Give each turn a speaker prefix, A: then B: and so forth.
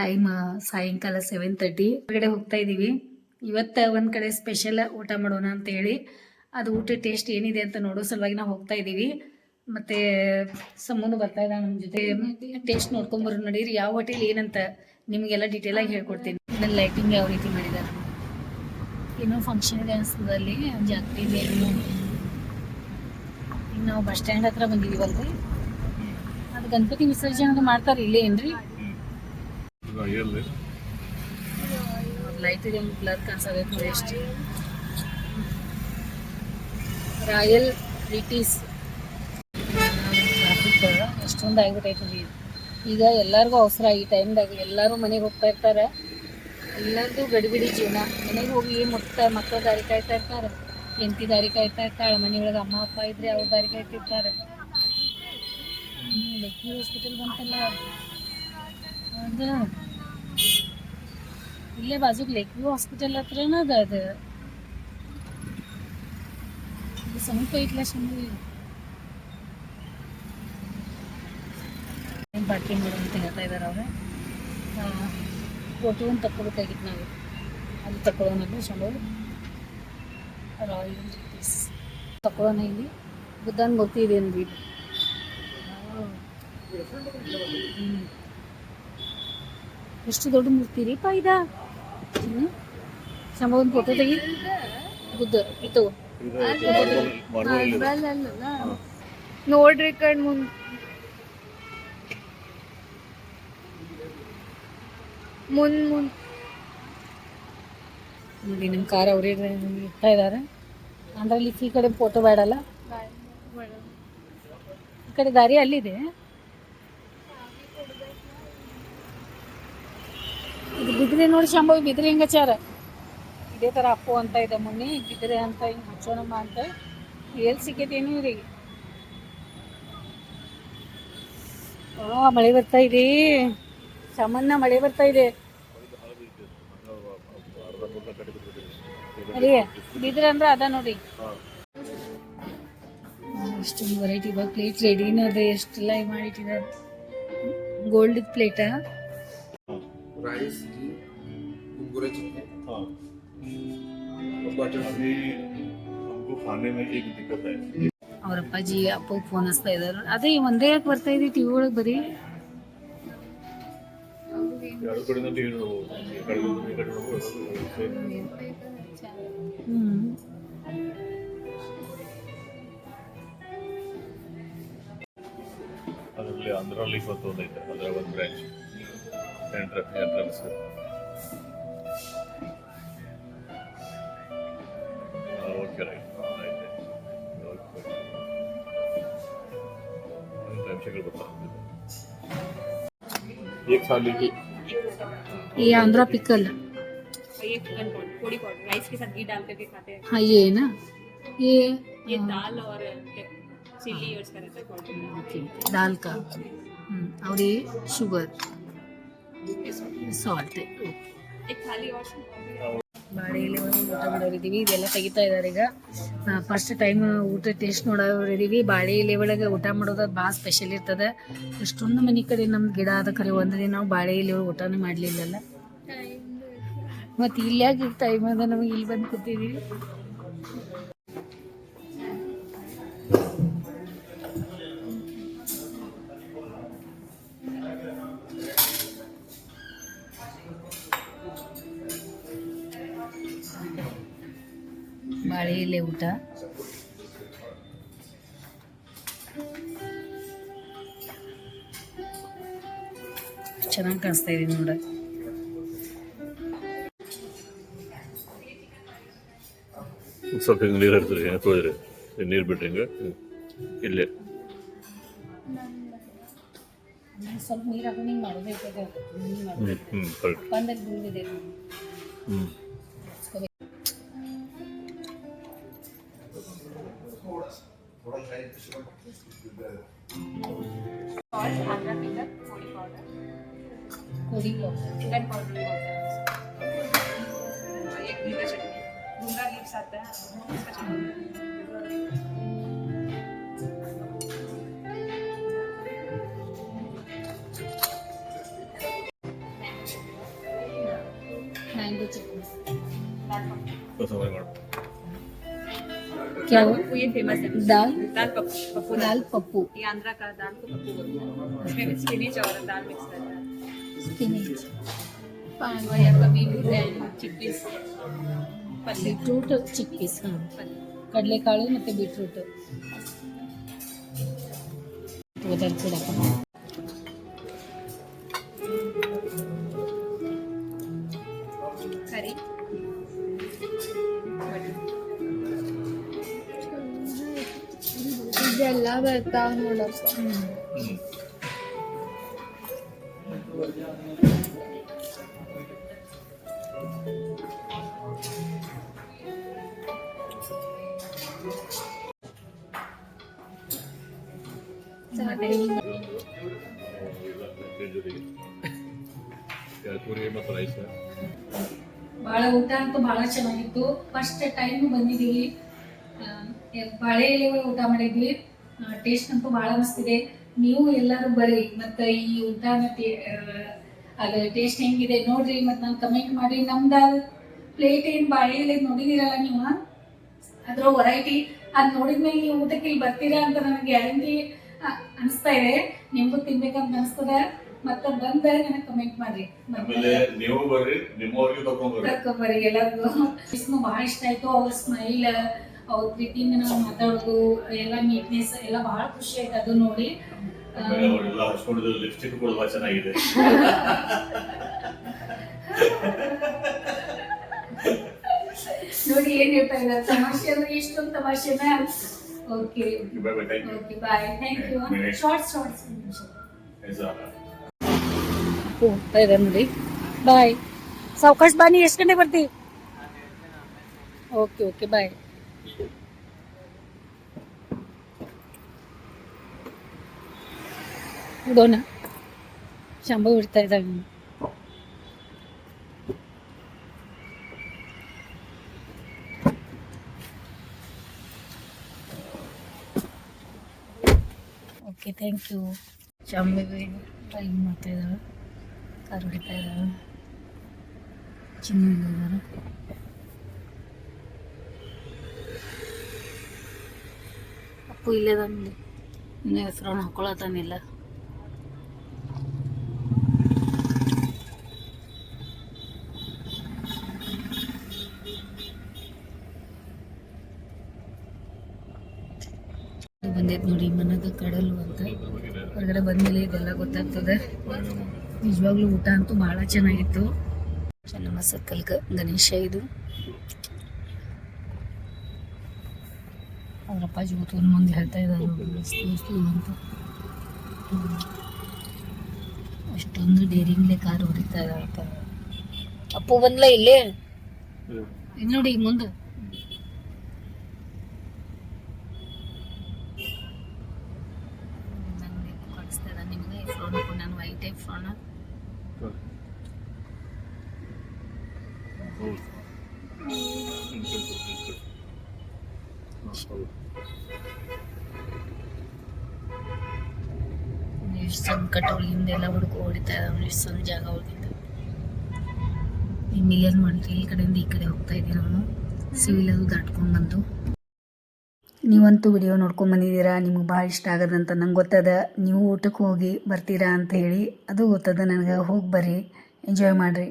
A: Time ಸಾಯಂಕಾಲ seven thirty ಹೊರಗಡೆ ಹೋಗ್ತಾ ಇದ್ದೀವಿ ಇವತ್ತು ಒಂದು ಕಡೆ ಸ್ಪೆಷಲ್ ಊಟ ಮಾಡೋಣ ಅಂತ ಹೇಳಿ. ಅದು ಊಟ ಟೇಸ್ಟ್ ಏನಿದೆ ಅಂತ ನೋಡೋ ಸಲುವಾಗಿ ನಾವು ಹೋಗ್ತಾ ಇದ್ದೀವಿ ಮತ್ತು, ಸಮೂನು ಬರ್ತಾ ಇದ್ದಾಳೆ ನಮ್ಮ ಜೊತೆ. ಟೇಸ್ಟ್ ನೋಡ್ಕೊಂಬರು ನಡೀರಿ. ಯಾವ ಹೋಟೆಲ್ ಏನಂತ ನಿಮಗೆಲ್ಲ ಡೀಟೇಲಾಗಿ ಹೇಳ್ಕೊಡ್ತೀನಿ. ನನ್ನ ಲೈಟಿಂಗ್ ಯಾವ ರೀತಿ ಮಾಡಿದ್ದಾರೆ ಏನೋ ಫಂಕ್ಷನ್ ಇದೆ ಅನಿಸ್ತದೆ ಅಲ್ಲಿ. ಜಾತ್ರೆ ಇದೆ ಈಗ ನಾವು ಬಸ್ ಸ್ಟ್ಯಾಂಡ್ ಹತ್ರ ಬಂದಿದ್ದೀವಲ್ರಿ ಅದು ಗಣಪತಿ ವಿಸರ್ಜನೆ ಮಾಡ್ತಾರೆ ಇಲ್ಲೇ ಏನ್ರಿ? ಲೈಟ್ ಇದೆ ಬ್ಲರ್ ನೋಡಿ ಎಷ್ಟು ರಾಯಲ್ ಬ್ರಿಟಿಸ್ ಟ್ರಾಫಿಕ್ ಎಷ್ಟೊಂದು ಆಗ್ಬಿಟ್ಟೈತೆ ರೀ ಈಗ ಎಲ್ಲರಿಗೂ ಅವಸರ ಈ ಟೈಮ್ದಾಗ ಎಲ್ಲರೂ ಮನೆಗೆ ಹೋಗ್ತಾ ಇರ್ತಾರೆ. ಎಲ್ಲರದು ಗಡಿಬಿಡಿ ಜೀವನ. ಮನೆಗೆ ಹೋಗಿ ಮುಟ್ಟ ಮಕ್ಕಳು ದಾರಿ ಕಾಯ್ತಾ ಇರ್ತಾರೆ. ಹೆಂಡತಿ ದಾರಿ ಕಾಯ್ತಾ ಇರ್ತಾಳೆ. ಮನೆಯೊಳಗೆ ಅಮ್ಮ, ಅಪ್ಪ ಇದ್ರೆ ಅವ್ರ ದಾರಿ ಕಾಯ್ತಿರ್ತಾರೆ. ಲೆಕ್ಕಿ ಹಾಸ್ಪಿಟಲ್ ಬಂತಲ್ಲ. ಅದು ಇಲ್ಲೇ ಬಾಜುಗೆ ಲೇಕ್ ವ್ಯೂ ಹಾಸ್ಪಿಟಲ್ ಹತ್ರನ ಅದ ಅದು ಸಮೀಪ ಐತ್ಲ ಶಂಭು ಪಾರ್ಕಿಂಗ್ ಮಾಡು ಅಂತ ಹೇಳ್ತಾ ಇದ್ದಾರೆ ಅವರು ಫೋಟೋ ಒಂದು ತಕ್ಕೋಬೇಕಾಗಿತ್ತು ನಾವು ಅಲ್ಲಿ ತಗೊಳ್ಳೋಣ ಶಂಭು ರಾಯಲ್ ಪೀಸ್ ತಗೊಳ್ಳೋಣ ಇಲ್ಲಿ ಬುದ್ಧನ ಮೂರ್ತಿ ಇದೆ ಅಂದ್ವಿ ಎಷ್ಟು ದೊಡ್ಡ ಮೂರ್ತಿ ರೀ ಪಾ ಶಂಭು ಒಂದು ಫೋಟೋ ತೆಗಿ. ಬುದ್ಧ ಇದು
B: ನೋಡ್ರಿ ಕಣ್ ಮುಂದ್. ಮುಂದ್ ಮುಂದ್.
A: ನೋಡಿ ನಿಮ್ಮ ಕಾರ್ ಅವರೇ ಇಡ್ತಾ ಇದ್ದಾರೆ ಅಂದ್ರೆ ಇಲ್ಲಿ ಈ ಕಡೆ ಫೋಟೋ ಬೇಡಲ್ಲ? ಈ ಕಡೆ ದಾರಿ ಅಲ್ಲಿದೆ ಇದು ಬಿದ್ರಿ ನೋಡಿ ಶಾಂಭವಿ ಬಿದ್ರಿ ಹಿಂಗಚಾರ ಇದೇ ತರ ಅಪ್ಪು ಅಂತ ಇದೆ ಮುನ್ನಿ ಬಿದ್ರಿ ಅಂತ ಹಿಂಗ ಹಚ್ಚೋಣಮ್ಮ ಅಂತ ಎಲ್ಲಿ ಸಿಕ್ಕೈತೇನು ಇವ್ರಿಗೆ. ಹಾಂ ಮಳೆ ಬರ್ತಾ ಇದೆ. ಸಾಮಾನ್ಯ ಮಳೆ ಬರ್ತಾ ಇದೆ. ಬಿದ್ರಿ ಅಂದ್ರೆ ಅದ ನೋಡಿ. ಇಷ್ಟೊಂದು ವೆರೈಟಿ ಇವಾಗ ಪ್ಲೇಟ್ ರೆಡಿನೂ ಅದ ಎಷ್ಟೆಲ್ಲ ಮಾಡಿಟ್ಟಿದ್ದಾರೆ ಗೋಲ್ಡ್ ಪ್ಲೇಟಾ
C: ರೈಸ್ घी कुरकुरे चिकन
D: हाँ
C: बटर
D: अभी हमको खाने में एक दिक्कत है
A: ಅವ್ರ ಅಪ್ಪಾಜಿ ಅಪ್ಪ ಫೋನ್ ಹಚ್ತಾ ಇದಾರೆ ಅದೇ ಒಂದೇ ಯಾಕೆ ಬರ್ತಾ ಇದೆ ಟಿವಿ ಒಳಗೆ ಬರೀ
D: ಎರಡು ಕಡೆಯಿಂದ ಟಿವಿ ನೋಡ್ಬೋದು ಈ ಕಡೆ ಈ ಕಡೆ ನೋಡ್ಬೋದು ಸೇಮ್
A: ಹ್ಮ್
D: ಅದರಲ್ಲಿ ಆಂಧ್ರಲ್ಲಿ ಇವತ್ತು ಒಂದೈತೆ ಅದರ ಒಂದು ಬ್ರಾಂಚ್ ಎಂಟ್ರ ಎಂಟ್ರನ್ಸ್
A: आंध्रा पिकल
B: ये हाँ
A: ये है ना ये
B: ये दाल और चिल्ली
A: दाल का और ये शुगर सॉल्ट
B: एक थाली और
A: ಬಾಳೆ ಎಲೆ ಊಟ ಮಾಡೋರಿದ್ದೀವಿ ಇದೆಲ್ಲ ತೆಗಿತಾ ಇದ್ದಾರೆ ಈಗ. ಫಸ್ಟ್ ಟೈಮ್ ಊಟ ಟೇಸ್ಟ್ ನೋಡೋರಿದ್ದೀವಿ ಬಾಳೆ ಎಲೆ ಒಳಗೆ ಊಟ ಮಾಡೋದು ಭಾಳ ಸ್ಪೆಷಲ್ ಇರ್ತದೆ. ಎಷ್ಟೊಂದು ಮನೆ ಕಡೆ ನಮ್ಮ ಗಿಡ ಆದ ಕರೆ ಒಂದು ದಿನ ನಾವು ಬಾಳೆ ಎಲೆ ಒಳಗೆ ಊಟನೇ ಮಾಡಲಿಲ್ಲಲ್ಲ ಮತ್ತು ಇಲ್ಲಾಗ ಟೈಮ್ ಅದ ನಮಗೆ ಇಲ್ಲಿ ಬಂದು ಕೂತಿದ್ದೀವಿ ಎಲೆ ಊಟ. ಚೆನ್ನಾಗಿ ಕಾಣಿಸ್ತಾ ಇದೆ ನೋಡ.
D: ಸ್ವಲ್ಪ ಹಿಂಗೆ ನೀರು ಹರಿದ್ರಿ ಹಿಂಗೆ ತೊಳೆದ್ರಿ. ನೀರು ಬಿಟ್ರಿ ಹಿಂಗೆ. ಇಲ್ಲೇ.
A: ಸ್ವಲ್ಪ ನೀರು ಹಾಕೊಂಡು ಹಿಂಗೆ ಮಾಡೋದೈತೆ
D: ಹ್ಞೂ ಹ್ಞೂ ಕರೆಕ್ಟ್
A: ಬಂದಾಗ ಬಂದಿದೆ
D: ಹ್ಞೂ
B: चिकन पाउडर एक भीगा चटनी भूँगा लीव्स आता है उसका चटनी
D: मैंगो चिकन
A: क्या
B: पप्पू ये फेमस है
A: दाल
B: दाल पप्पू पप्पू दाल
A: दाल पप्पू
B: ये आंध्रा का दाल को पप्पू बोलते हैं इसमें स्पिनिच और दाल मिक्स रहता है
A: स्पिनच
B: और ये आपका beetroot and chickpeas Palle
A: beetroot check piece ಹಾಂ
B: पल्ले
A: ಕಡಲೆಕಾಳು ಮತ್ತು ಬೀಟ್ರೂಟ್ ಓದರ್
E: ಇದೆಲ್ಲ ಬರ್ತಾವ ನೋಡಪ್ಪ
D: ಹ್ಞೂ ಜೊತೆಗೆ ಪೂರಿ ಮತ್ತು ರೈಸ್
A: ಭಾಳ ಊಟ ಅಂತೂ ಭಾಳ ಚೆನ್ನಾಗಿತ್ತು. ಫಸ್ಟ್ ಟೈಮ್ ಬಂದಿದ್ದೀವಿ. ಆ, ಎ- ಬಾಳೆ ಎಲೆ ಒಳಗೆ ಊಟ ಮಾಡಿದ್ವಿ. ಟೇಸ್ಟ್ ಅಂತೂ ಭಾಳ ಮಸ್ತಿದೆ ನೀವು ಎಲ್ಲರೂ ಬರ್ರಿ ಮತ್ತ ಈ ಊಟನ ಅದ ಟೇಸ್ಟ್ ಹೆಂಗಿದೆ ನೋಡ್ರಿ ಮತ್ತು ನಾನ್ ಕಮೆಂಟ್ ಮಾಡಿ ನಮ್ದು ಪ್ಲೇಟ್ ಏನ್ ಬಾಳೆ ಎಲೆ ನೋಡಿದಿರಲ್ಲ ನೀವು ಅದ್ರ ವೆರೈಟಿ ಅದು ನೋಡಿದ್ಮೇಲೆ ನೀವು ಊಟಕ್ಕೆ ಇಲ್ಲಿ ಬರ್ತೀರಾ ಅಂತ ನನಗೆ ಗ್ಯಾರಂಟಿ ಅನಿಸ್ತಾ ಇದೆ. ನಿಮಗೂ ತಿನ್ಬೇಕಂತ ಅನಿಸ್ತದ. ಮತ್ತೆ ಬಂದ ನನಗೆ ಕಮೆಂಟ್ ಮಾಡ್ರಿ.
D: ನೀವು ಬರ್ರಿ ನಿಮ್ಮವ್ರಿಗೆ ತಗೊಂಡ್ಬರ್ರಿ
A: ಕರ್ಕೊಂಬರಿ ಎಲ್ಲರಿಗೂ. ಬಹಳ ಇಷ್ಟ ಆಯ್ತು. ಅವ್ರ ಸ್ಮೈಲ್ ಅವ್ರ ಪ್ರೀತಿಯಿಂದ ನಾವು ಮಾತಾಡೋದು ಎಲ್ಲ ನೀಟ್ನೆಸ್ ಎಲ್ಲ ಬಹಳ ಖುಷಿ ಆಯ್ತು ಅದು ನೋಡಿ. ಆ,
D: ಆಮೇಲೆ ಅವರೆಲ್ಲ ಹಚ್ಕೊಂಡಿದ್ದು ಲಿಪ್ಸ್ಟಿಕ್ ಕೂಡ ಬಹಳ ಚೆನ್ನಾಗಿದೆ.
A: ನೋಡಿ ಏನ್ ಹೇಳ್ತಾ ಇದ್ದಾರೆ? ತಮಾಷೆ ಅಂದ್ರೆ ಇಷ್ಟೊಂದು ತಮಾಷೆನ?
D: Okay bye bye
A: thank you okay bye
D: thank
A: you short
D: shorts
A: ಹೋಗ್ತಾ ಇದೆ ನೋಡಿ. ಬಾಯ್ ಸಾವಕಾಶ ಬಾನಿ ಎಷ್ಟು ಗಂಟೆಗೆ ಬರ್ತೀವಿ ಓಕೆ ಓಕೆ ಬಾಯ್ ಇಡೋಣ ಶಂಭು ಬಿಡ್ತಾ ಇದ್ದಾವೆ ಓಕೆ ಥ್ಯಾಂಕ್ ಯು ಶಾಂಬೆಗೆ ಟ್ರೈ ಮಾಡ್ತಾ ಇದ್ದಾವೆ ಕಾರ್ ಹೊಡಿತಾ ಇದ್ದಾವೆ ಚಿನ್ನ ಅಪ್ಪು ಇಲ್ಲದಂಗೆ. ಇನ್ನೂ ಹೆಸರು ಹಾಕೊಳತಾನಿಲ್ಲ ಬಂದೈತೆ ನೋಡಿ ಮನದ ಕಡಲು ಅಂತ. ಹೊರಗಡೆ ಬಂದ್ಮೇಲೆ ಇದೆಲ್ಲ ಗೊತ್ತಾಗ್ತದೆ. ನಿಜವಾಗ್ಲೂ ಊಟ ಅಂತೂ ಭಾಳ ಚೆನ್ನಾಗಿತ್ತು. ನಮ್ಮ ಸರ್ಕಲ್ಗೆ ಗಣೇಶ ಇದು. ಅವ್ರ ಅಪ್ಪಾಜಿ ಕೂತ್ಕೊಂಡು ಮುಂದೆ ಹೇಳ್ತಾ ಇದ್ದಾರೆ ಅಂತ. ಅಷ್ಟೊಂದು ಡೇರಿಂಗ್ಲೆ ಕಾರ್ ಹೊಡಿತಾ ಇದ್ದಾರಪ್ಪ ಅಪ್ಪು. ಬಂದ್ಲ ಇಲ್ಲೇ? ಇಲ್ಲಿ ನೋಡಿ ಈಗ ಮುಂದೆ. Oh. ನಿಮಗೆ ಫ್ರೋನ್ ನಾನು ವೈಟ್ ಟೈಪ್ ಫ್ರೋನ ಎಷ್ಟು ಸಣ್ಣ ಕಟ್ಟೋಳಿ ಹಿಂದೆಲ್ಲ ಹುಡುಕು ಹೊಡಿತಾ ಇದ್ದಾವೆ ಇಷ್ಟೊಂದು ಜಾಗ ಉಳಿದಿದ್ದು ನಿಮ್ಗೆ ಏನು ಮಾಡಿರಿ ಈ ಕಡೆಯಿಂದ ಈ ಕಡೆ ಹೋಗ್ತಾ ಇದ್ದೀವಿ ನಾನು. ಸಿವಿಲ್ ಅದು ದಾಟ್ಕೊಂಡು ಬಂದು. ನೀವಂತೂ ವಿಡಿಯೋ ನೋಡ್ಕೊಂಡು ಬಂದಿದ್ದೀರಾ? ನಿಮಗೆ ಭಾಳ ಇಷ್ಟ ಆಗದಂತ ನಂಗೆ ಗೊತ್ತದ. ನೀವು ಊಟಕ್ಕೆ ಹೋಗಿ ಬರ್ತೀರಾ ಅಂತ ಹೇಳಿ. ಅದು ಗೊತ್ತದ ನನಗೆ. ಹೋಗಿ ಬರ್ರಿ. ಎಂಜಾಯ್ ಮಾಡಿರಿ.